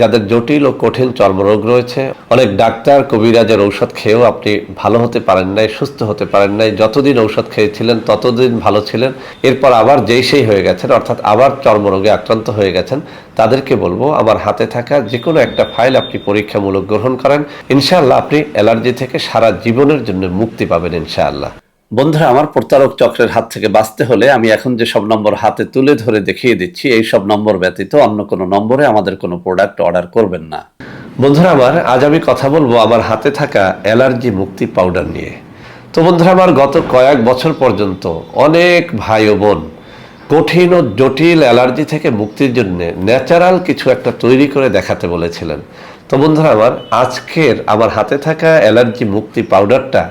যাদের জটিল ও কঠিন চর্মরোগ রয়েছে। অনেক ডাক্তার কবিরাজের ঔষধ খেয়েও আপনি ভালো হতে পারেন নাই, সুস্থ হতে পারেন নাই। যতদিন ঔষধ খেয়েছিলেন, ততদিন ভালো ছিলেন। এরপর আবার যেই সেই হয়ে গেছেন, অর্থাৎ আবার চর্মরোগে আক্রান্ত হয়ে গেছেন। তাদেরকে বলব, আমার হাতে থাকা যে কোনো একটা ফাইল আপনি পরীক্ষামূলক গ্রহণ করেন। ইনশাআল্লাহ আপনি অ্যালার্জি থেকে সারা জীবনের জন্য মুক্তি পাবেন ইনশাআল্লাহ। বন্ধুরা, আমার প্রতারক চক্রের হাত থেকে বাঁচতে হলে আমি এখন যে সব নম্বর হাতে তুলে ধরে দেখিয়ে দিচ্ছি, এই সব নম্বর ব্যতীত অন্য কোনো নম্বরে আমাদের কোনো প্রোডাক্ট অর্ডার করবেন না। বন্ধুরা, আমার আজ আমি কথা বলব আমার হাতে থাকা অ্যালার্জি মুক্তি পাউডার নিয়ে। তো বন্ধুরা, আমার গত কয়েক বছর পর্যন্ত অনেক ভাই ও বোন কঠিন ও জটিল অ্যালার্জি থেকে মুক্তির জন্য ন্যাচারাল কিছু একটা তৈরি করে দেখাতে বলেছিলেন। তো বন্ধুরা, আমার আজকের আমার হাতে থাকা অ্যালার্জি মুক্তি পাউডারটা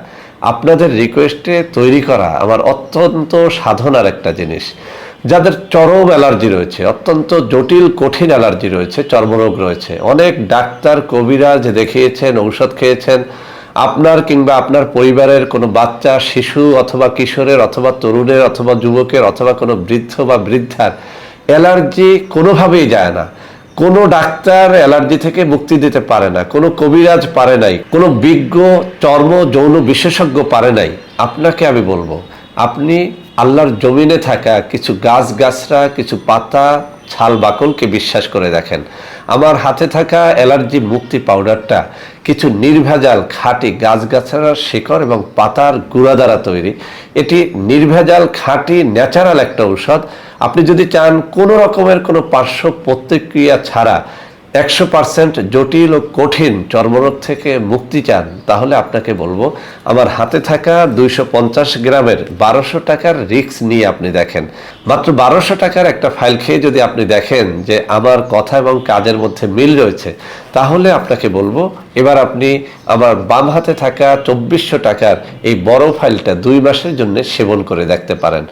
আপনাদের রিকোয়েস্টে তৈরি করা আমার অত্যন্ত সাধনার একটা জিনিস। যাদের চরম অ্যালার্জি রয়েছে, অত্যন্ত জটিল, কঠিন অ্যালার্জি রয়েছে, চর্মরোগ রয়েছে, অনেক ডাক্তার, কবিরাজ দেখিয়েছেন, ঔষধ খেয়েছেন, আপনার কিংবা আপনার পরিবারের কোনো বাচ্চা, শিশু অথবা কিশোরের অথবা তরুণের অথবা যুবকের অথবা কোনো বৃদ্ধ বা বৃদ্ধার অ্যালার্জি কোনোভাবেই যায় না। কোনো ডাক্তার অ্যালার্জি থেকে মুক্তি দিতে পারে না, কোনো কবিরাজ পারে নাই, কোনো বিজ্ঞ, চর্ম, যৌন বিশেষজ্ঞ পারে নাই। আপনাকে আমি বলব, আপনি আল্লাহর জমিনে থাকা কিছু গাছ গাছরা, কিছু পাতা ছাল বাকলকে বিশ্বাস করে দেখেন। আমার হাতে থাকা অ্যালার্জি মুক্তি পাউডারটা কিছু নির্ভেজাল খাঁটি গাছগাছড়ার শিকড় এবং পাতার গুঁড়া দ্বারা তৈরি। এটি নির্ভেজাল খাঁটি ন্যাচারাল একটা ঔষধ। আপনি যদি চান কোনো রকমের কোনো পার্শ্ব প্রতিক্রিয়া ছাড়া একশো পার্সেন্ট জটিল ও কঠিন চর্মরোগ থেকে মুক্তি চান, তাহলে আপনাকে বলব, আমার হাতে থাকা দুইশো পঞ্চাশ গ্রামের বারোশো টাকার রিক্স নিয়ে আপনি দেখেন। মাত্র বারোশো টাকার একটা ফাইল খেয়ে যদি আপনি দেখেন যে আমার কথা এবং কাজের মধ্যে মিল রয়েছে, তাহলে আপনাকে বলব, এবার আপনি আমার বাম হাতে থাকা চব্বিশশো টাকার এই বড় ফাইলটা দুই মাসের জন্য সেবন করে দেখতে পারেন।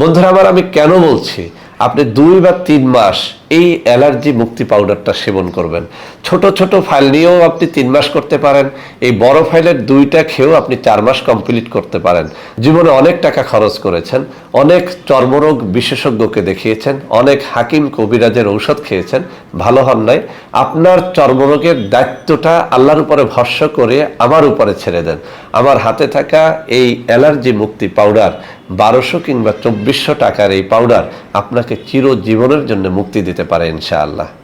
বন্ধুরা আবার আমি কেন বলছি? আপনি দুই বা তিন মাস এই অ্যালার্জি মুক্তি পাউডারটা সেবন করবেন। ছোট ছোট ফাইল নিয়েও আপনি তিন মাস করতে পারেন। এই বড় ফাইলের দুইটা খেয়েও আপনি চার মাস কমপ্লিট করতে পারেন। জীবনে অনেক টাকা খরচ করেছেন, অনেক চর্মরোগ বিশেষজ্ঞকে দেখিয়েছেন, অনেক হাকিম কবিরাজের ঔষধ খেয়েছেন, ভালো হন নাই। আপনার চর্মরোগের দায়িত্বটা আল্লাহর উপরে ভরসা করে আমার উপরে ছেড়ে দেন। আমার হাতে থাকা এই অ্যালার্জি মুক্তি পাউডার বারোশো কিংবা চব্বিশশো টাকার এই পাউডার আপনাকে চিরজীবনের জন্য মুক্তি দিতে পারে ইনশাআল্লাহ।